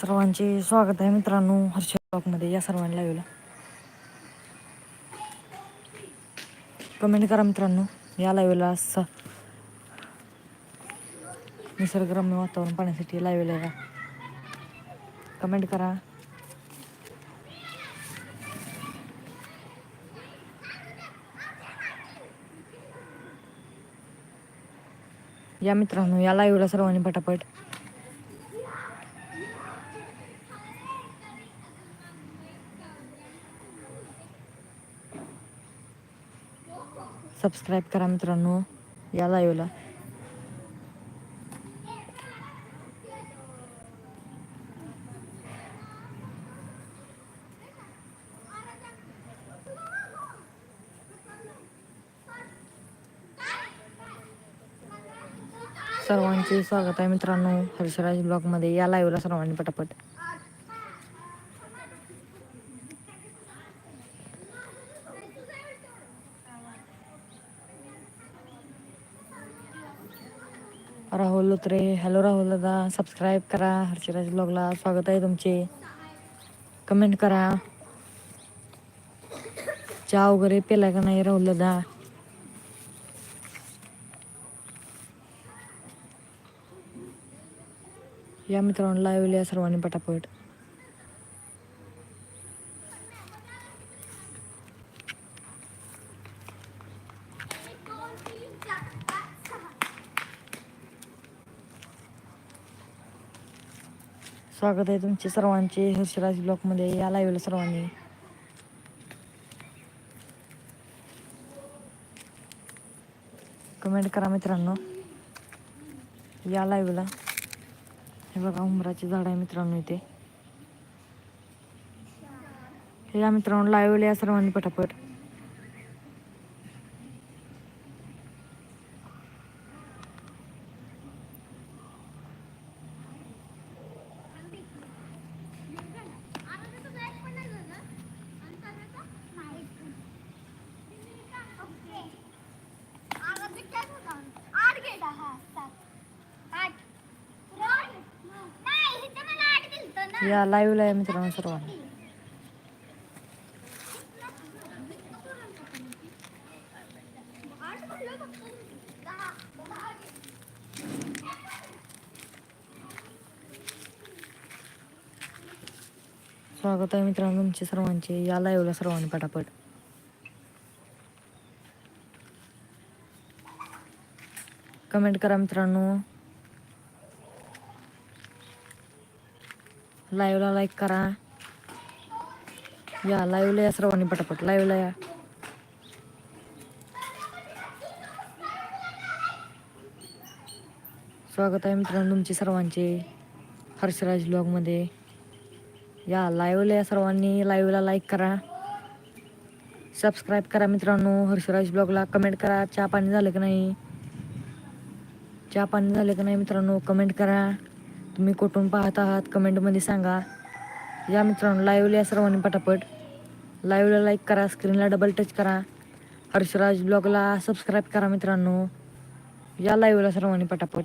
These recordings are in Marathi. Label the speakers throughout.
Speaker 1: सर्वांचे स्वागत आहे मित्रांनो. हर्ष ब्लॉगमध्ये या सर्वांना लाईव्हला कमेंट करा मित्रांनो. या लाईव्हला स निसर्गरम्य वातावरण पाहण्यासाठी लाईव्हला या कमेंट करा. या मित्रांनो या लाईव्हला सर्वांनी पटापट. सबस्क्राईब करा मित्रांनो. या लाईव्हला सर्वांचे स्वागत आहे मित्रांनो हर्षराज ब्लॉगमध्ये या लाईव्हला सर्वांनी पटापट. राहुल लोत्रे हॅलो राहुल दादा. सबस्क्राईब करा. हर्षराज ब्लॉगला स्वागत आहे तुमचे. कमेंट करा. चहा वगैरे पेला का नाही राहुल दादा? या मित्रांनो लावली या सर्वांनी पटापट. स्वागत आहे तुमचे सर्वांचे. हर्षराज ब्लॉकमध्ये या लाईव्हला सर्वांनी. कमेंट करा मित्रांनो. या लाईव्हला हे बघा उंबराचे झाड आहे मित्रांनो इथे. या मित्रांनो लाईव्हला या सर्वांनी पटापट. या लाईव्हला या मित्रांनो सर्वांनी स्वागत आहे मित्रांनो तुमचे सर्वांचे या लाईव्हला सर्वांनी पटापट कमेंट करा मित्रांनो लाईव्हला लाईक करा. या लाईव्हला या सर्वांनी पटापट. लाईव्हला या. स्वागत आहे मित्रांनो तुमचे सर्वांचे हर्षराज ब्लॉगमध्ये. या लाईव्हला या सर्वांनी. लाईव्हला लाईक करा. सबस्क्राईब करा मित्रांनो. हर्षराज ब्लॉगला कमेंट करा. चहा पाणी झालं की नाही? चहा पाणी झालं की नाही मित्रांनो? कमेंट करा. तुम्ही कुठून पाहत आहात कमेंटमध्ये सांगा. या मित्रांनो लाईव्हला या सर्वांनी पटापट. लाईव्हला लाईक करा स्क्रीनला डबल टच करा. हर्षराज ब्लॉगला सबस्क्राईब करा मित्रांनो. या लाईव्हला सर्वांनी पटापट.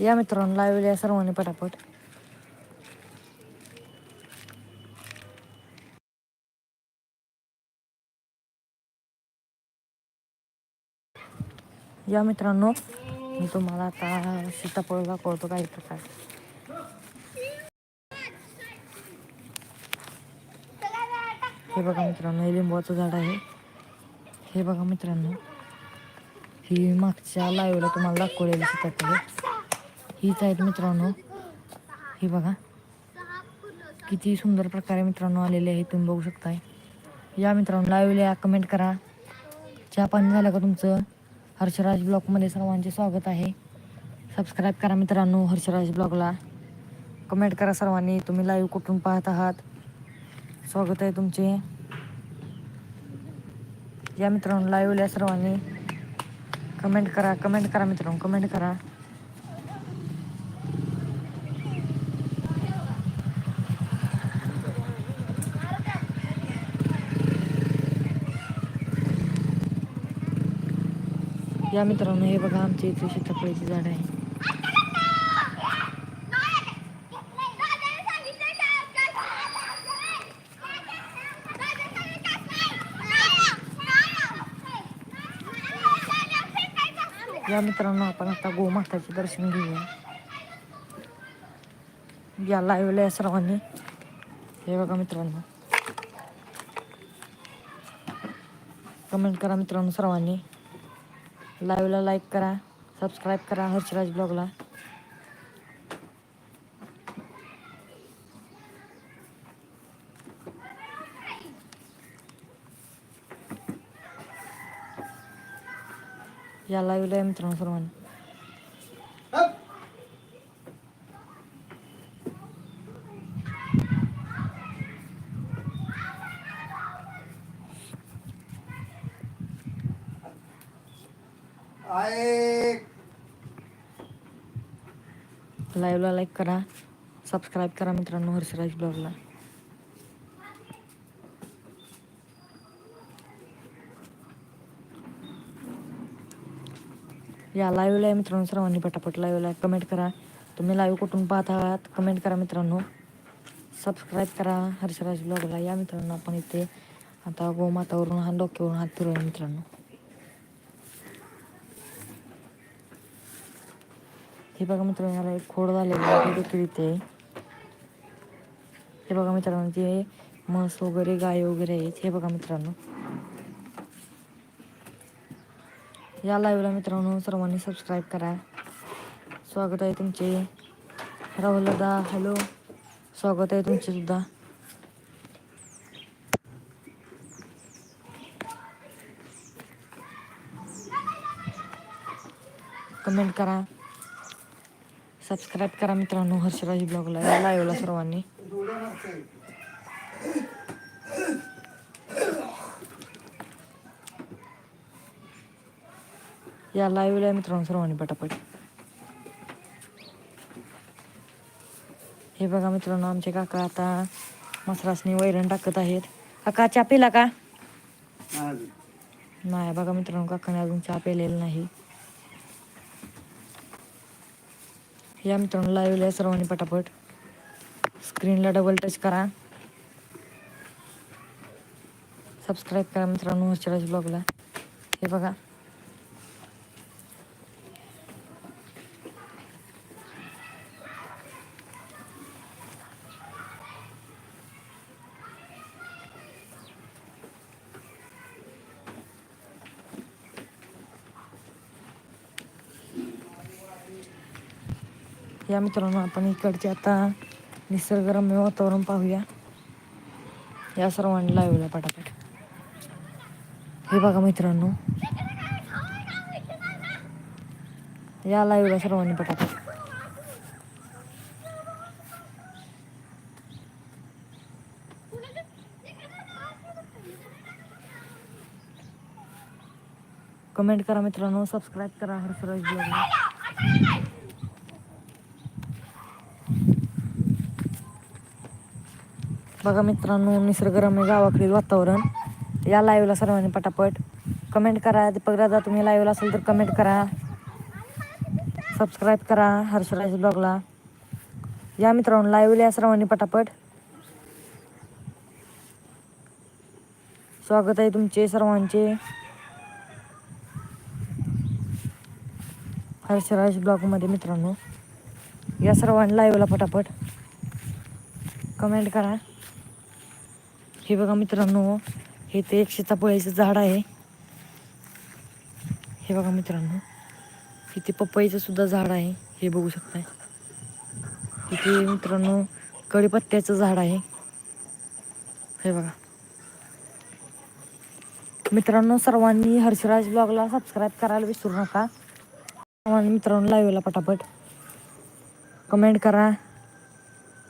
Speaker 1: या मित्रांनो लावले या सर्वांनी पटापट. या मित्रांनो मी तुम्हाला आता सीताफळ दाखवतो काही प्रकार हे बघा मित्रांनो हे लिंबाचं झाड आहे. हे बघा मित्रांनो ही मागच्या लाईव्हला तुम्हाला दाखवलेली सीताफळ. हीच आहेत मित्रांनो. हे बघा. किती सुंदर प्रकारे मित्रांनो आलेले आहे तुम्ही बघू शकताय. या मित्रांनो लाईव्हला या कमेंट करा. चहा पाणी झालं का तुमचं? हर्षराज ब्लॉगमध्ये सर्वांचे स्वागत आहे. सबस्क्राईब करा मित्रांनो हर्षराज ब्लॉगला कमेंट करा सर्वांनी तुम्ही लाईव्ह कुठून पाहत आहात? स्वागत आहे तुमचे. या मित्रांनो लाईव्हला सर्वांनी. कमेंट करा कमेंट करा मित्रांनो कमेंट करा. या मित्रांनो हे बघा आमच्या इथे सीताफळाची झाड आहे. या मित्रांनो आपण आता गोमाताचे दर्शन घेऊया. या लाईव्हला या सर्वांनी. हे बघा मित्रांनो. कमेंट करा मित्रांनो सर्वांनी. लाईव्हला लाईक करा सबस्क्राईब करा हर्षराज ब्लॉगला. या लाईव्हला मित्रांनो सर्वांनी
Speaker 2: आहे
Speaker 1: व्हिडिओला लाईक करा. सबस्क्राईब करा मित्रांनो हर्षराज ब्लॉगला. या लाईव्हला आहे मित्रांनो सर्वांनी पटापट लाईव्हला कमेंट करा. तुम्ही लाईव्ह कुठून पाहत आहात कमेंट करा मित्रांनो. सबस्क्राईब करा हर्षराज ब्लॉगला. या मित्रांनो आपण इथे आता गोमातावरून हा डोक्यावरून हात फिरवूया मित्रांनो. हे बघा मित्रांनो याला एक खोड झालेलं आहे देखील इथे हे बघा मित्रांनो ते म्हस वगैरे गाय वगैरे आहेत हे बघा मित्रांनो. या लाईव्हला मित्रांनो सर्वांनी सबस्क्राईब करा. स्वागत आहे तुमचे. राहुल दादा हॅलो स्वागत आहे तुमचे सुद्धा. कमेंट करा. सबस्क्राईब करा मित्रांनो हर्षराज ब्लॉगला या लाईव्हला सर्वांनी. या लाईव्हला मित्रांनो सर्वांनी पटापट. हे बघा मित्रांनो आमचे काका आता मसरासनी वैरण टाकत आहेत. काका चहा पिला का? नाही बघा मित्रांनो काकाने अजून चहा पेलेला नाही. या मित्रांनो लाईव्हला सर्वांनी पटापट. स्क्रीनला डबल टच करा. सबस्क्राईब करा मित्रांनो हर्षराज ब्लॉगला हे बघा. या मित्रांनो आपण इकडचे आता निसर्गरम्य वातावरण पाहूया. या सर्वांनी लावला पटापट. हे बघा मित्रांनो. या लाईव्हला सर्वांनी पटापट. कमेंट करा मित्रांनो सबस्क्राईब करा हर्षराज बघा मित्रांनो निसर्गरम्य गावाकडील वातावरण. या लाईव्हला सर्वांनी पटापट कमेंट करा. दीपक दादा तुम्ही लाईव्हला असेल तर कमेंट करा. सबस्क्राईब करा हर्षराज ब्लॉगला या मित्रांनो लाईव्हला या सर्वांनी पटापट. स्वागत आहे तुमचे सर्वांचे. हर्षराज ब्लॉगमध्ये मित्रांनो. या सर्वांनी लाईव्हला पटापट कमेंट करा. हे बघा मित्रांनो हे ते एक सीताफळाचं झाड आहे. हे बघा मित्रांनो इथे पपईचं सुद्धा झाड आहे. हे बघू शकताय. इथे मित्रांनो कढीपत्त्याचं झाड आहे. हे बघा. मित्रांनो सर्वांनी हर्षराज ब्लॉगला सबस्क्राईब करायला विसरू नका. सर्वांनी मित्रांनो लाईव्हला पटापट. कमेंट करा.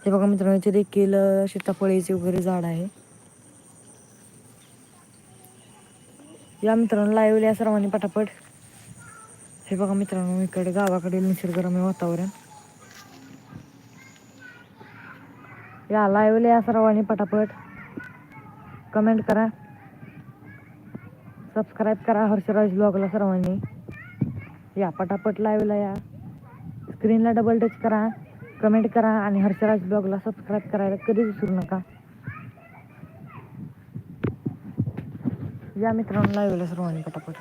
Speaker 1: हे बघा मित्रांनो इथे देखील अ, सीताफळीचे वगैरे झाड आहे. या मित्रांनो लाईव्ह या सर्वांनी पटापट. हे बघा मित्रांनो इकडे गावाकडील निसर्गरम्य वातावरण. या लाईव्हला या सर्वांनी पटापट. कमेंट करा. सबस्क्राईब करा हर्षराज ब्लॉगला सर्वांनी. या पटापट लाईव्हला या. स्क्रीनला डबल टच करा. कमेंट करा आणि हर्षराज ब्लॉगला सबस्क्राईब करायला कधीच विसरू नका. या मित्रांनो लाईव्हला सर्वांनी पटापट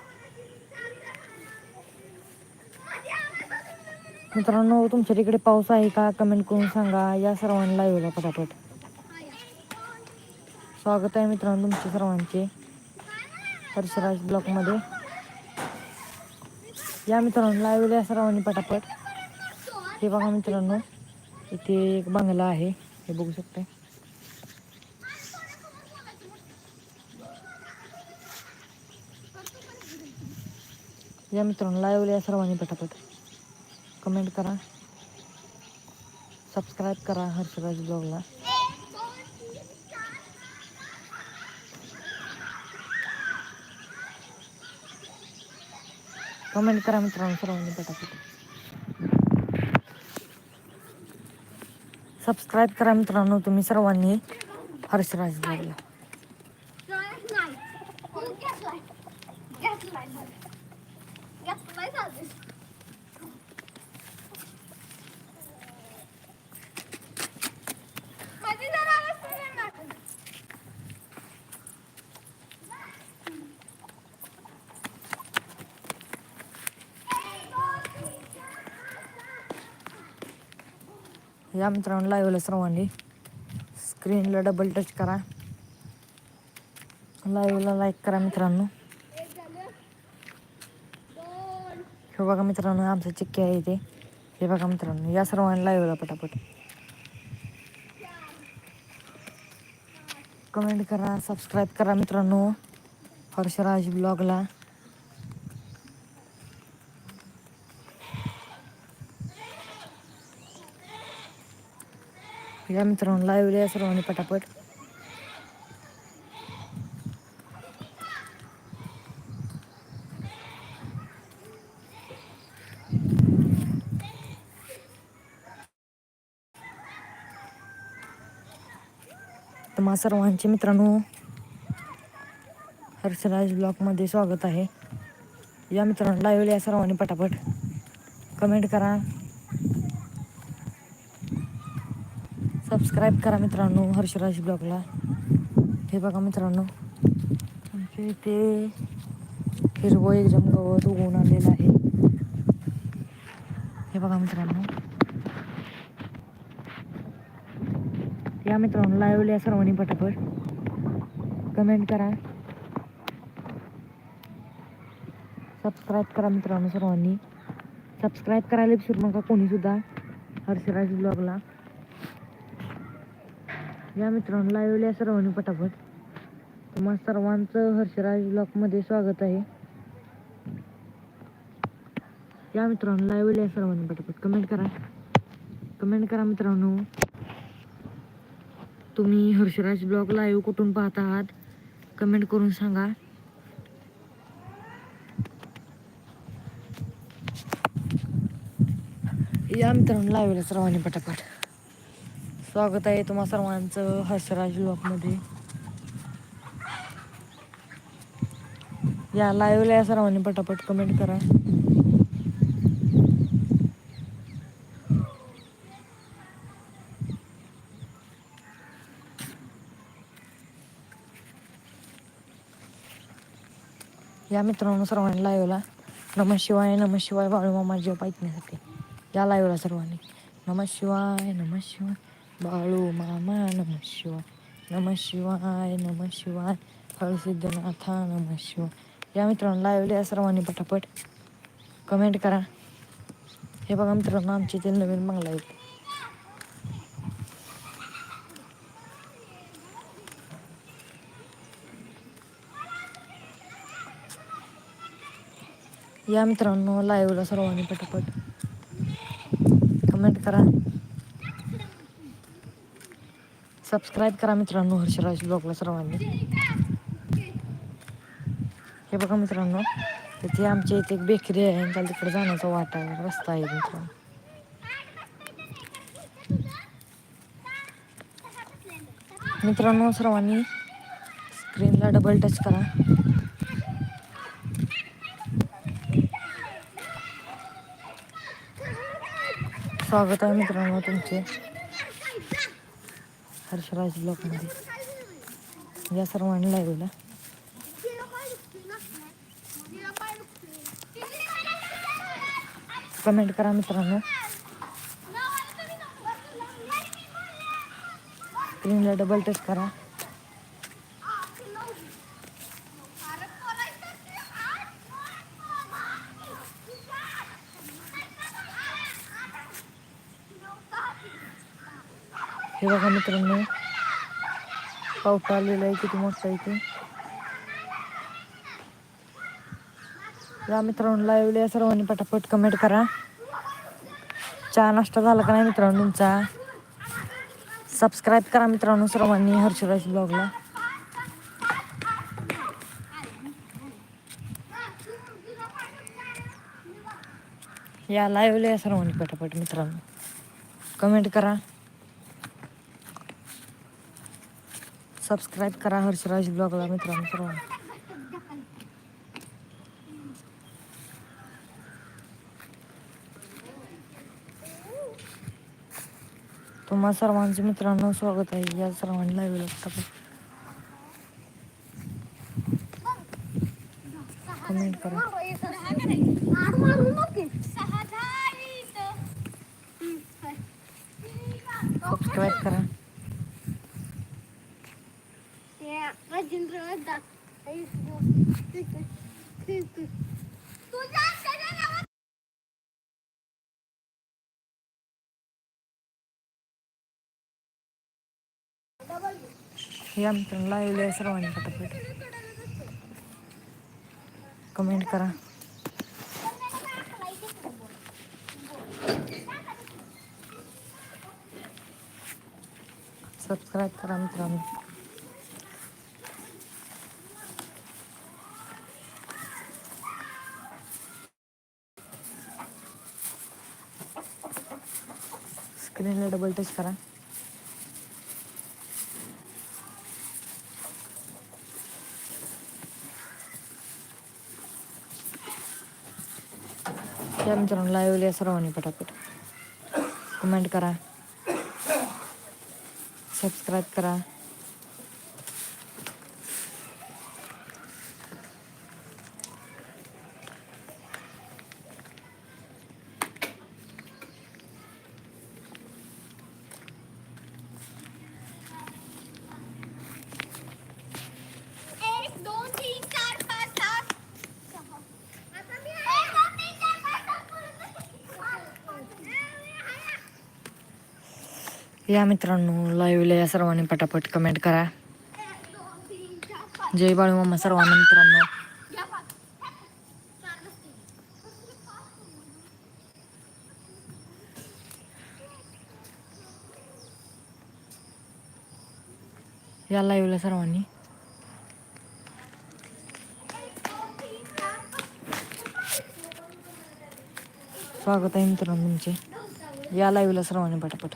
Speaker 1: मित्रांनो तुमच्या तिकडे पाऊस आहे का? कमेंट करून सांगा. या सर्वांना लाईव्हला पटापट. स्वागत आहे मित्रांनो तुमचे सर्वांचे. हर्षराज ब्लॉकमध्ये या मित्रांनो लाईव्हला या सर्वांनी पटापट. हे बघा मित्रांनो इथे एक बंगला आहे. हे बघू शकता या मित्रांनो लाईव्हला या सर्वांनी पटापट. कमेंट करा. सबस्क्राईब करा हर्षराज ब्लॉगला कमेंट करा मित्रांनो सर्वांनी पटापट. सबस्क्राईब करा मित्रांनो तुम्ही सर्वांनी हर्षराज ब्लॉगला या मित्रांनो लाईव्हला सर्वांनी स्क्रीनला डबल टच करा. लाईव्हला लाईक करा मित्रांनो. हे बघा मित्रांनो आमचं चिक्की आहे ते हे बघा मित्रांनो या सर्वांनी लाईव्हला पटापट. कमेंट करा सबस्क्राईब करा मित्रांनो. हर्षराज ब्लॉगला या मित्रांनो लाईव्हला या सर्वांनी पटापट तुम्हा सर्वांचे मित्रांनो हर्षराज ब्लॉकमध्ये स्वागत आहे. या मित्रांनो लाईव्हला या सर्वांनी पटापट कमेंट करा. सबस्क्राईब करा मित्रांनो हर्षराज ब्लॉगला. हे बघा मित्रांनो आमच्या इथे हिरवं एकदम गवत उगवून आलेलं आहे. हे बघा मित्रांनो. या मित्रांनो लावल्या या सर्वांनी पटापट. कमेंट करा. सबस्क्राईब करा मित्रांनो सर्वांनी. सबस्क्राईब करायला विसरू नका कोणीसुद्धा हर्षराज ब्लॉगला. या मित्रांनो लाईव्हला या सर्वांनी पटापट. तुम्हा सर्वांचं हर्षराज ब्लॉकमध्ये स्वागत आहे. या मित्रांनो लाईव्हला या सर्वांनी पटापट. कमेंट करा. कमेंट करा मित्रांनो. तुम्ही हर्षराज ब्लॉग लाईव्ह कुठून पाहत आहात? कमेंट करून सांगा. या मित्रांनो लाईव्हला सर्वांनी पटापट. स्वागत आहे तुम्हा सर्वांचं हर्षराज ब्लॉकमध्ये या लाईव्हला या सर्वांनी पटापट कमेंट करा. या मित्रांनो सर्वांनी लाईव्हला नम शिवाय नम शिवाय बाळूमामा जेव ऐकण्यासाठी या लाईव्हला सर्वांनी. नम शिवाय नम शिवाय. बाळू मामा नम शिवाय नम शिवाय नम शिवाय हळसिद्धनाथा नम शिवाय. या मित्रांनो लाईव्हला या सर्वांनी पटापट कमेंट करा. हे बघा मित्रांनो आमच्या इथे नवीन बंगला आहेत. या मित्रांनो लाईव्हला सर्वांनी पटापट कमेंट करा. सबस्क्राईब करा मित्रांनो हर्षराज ब्लॉगला सर्वांनी. हे बघा मित्रांनो इथे आमच्या इथे एक बेकरी आहे आणि त्याला तिकडे जाण्याचा वाटा आहे रस्ता आहे मित्रांनो मित्रांनो सर्वांनी स्क्रीनला डबल टच करा. स्वागत आहे मित्रांनो तुमचे. हर्षराज ब्लॉकमध्ये या आहे लाईव्हला कमेंट करा मित्रांनो. स्क्रीनला डबल टच करा. हे बघा मित्रांनो. पाऊस आलेला आहे किती मोठा इथे या मित्रांनो लाईव्हला या सर्वांनी पटापट कमेंट करा. चहा नाश्ता झाला का नाही मित्रांनो तुमचा? सबस्क्राईब करा मित्रांनो सर्वांनी हर्षराज ब्लॉगला या लाईव्हला या सर्वांनी पटापट मित्रांनो. कमेंट करा. सबस्क्राईब करा हर्षराज ब्लॉगला मित्रांनो सर्वांनी. तुम्हा सर्वांचे मित्रांनो स्वागत आहे. या सर्वांनी लाईव्ह लागतात कमेंट करा सबस्क्राईब करा हे मित्रांनो लाईव्हला या सर्वांनी पटापट. कमेंट करा. सबस्क्राईब करा मित्रांनो. स्क्रीनला डबल टच करा. या मित्रांनो लाईव्ह सर्वांनी पटापट. कमेंट करा. सबस्क्राईब करा. या मित्रांनो लाईव्हला या सर्वांनी पटापट कमेंट करा. जय बाळू मम्मा सर्वांना मित्रांनो.
Speaker 2: या
Speaker 1: या लाईव्हला सर्वांनी. स्वागत आहे मित्रांनो तुमचे. या लाईव्हला सर्वांनी पटापट.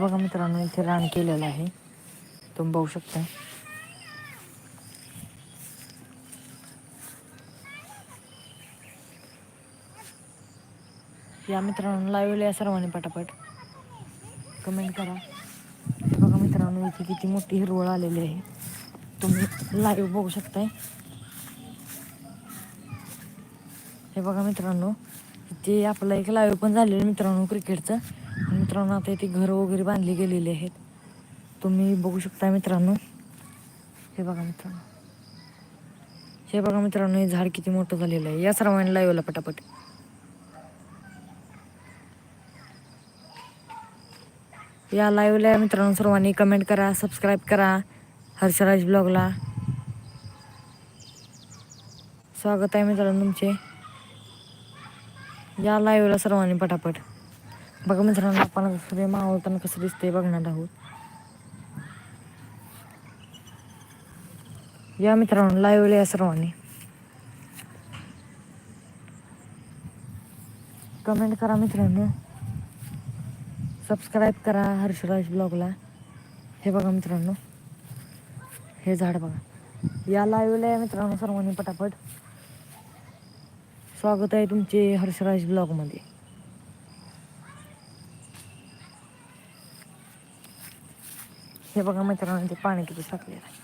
Speaker 1: बघा मित्रांनो इथे रान केलेलं आहे. तुम्ही बघू शकता. या मित्रांनो लाईव्हला या सर्वांनी पटापट. कमेंट करा. हे बघा मित्रांनो इथे किती मोठी हिरवळ आलेली आहे. तुम्ही लाईव्ह बघू शकताय. हे बघा मित्रांनो इथे आपलं एक लाईव्ह पण झालेलं मित्रांनो क्रिकेटचं मित्रांनो आता इथे घरं वगैरे बांधली गेलेली आहेत. तुम्ही बघू शकता मित्रांनो. हे बघा मित्रांनो. हे बघा मित्रांनो हे झाड किती मोठं झालेलं आहे. या सर्वांनी लाईव्हला पटापट. या लाईव्हला मित्रांनो सर्वांनी कमेंट करा सबस्क्राईब करा. हर्षराज ब्लॉगला. स्वागत आहे मित्रांनो तुमचे. या लाईव्हला सर्वांनी पटापट. बघा मित्रांनो आपण सूर्य मावळताना कसं दिसतंय बघणार आहोत. या मित्रांनो लाईव्हला या सर्वांनी. कमेंट करा मित्रांनो. सबस्क्राईब करा हर्षराज ब्लॉगला हे बघा मित्रांनो. हे झाड बघा. या लाईव्हला या मित्रांनो सर्वांनी पटापट. स्वागत आहे तुमचे हर्षराज ब्लॉगमध्ये हे बघा मित्रांनो ते पाणी किती साठलेलं आहे.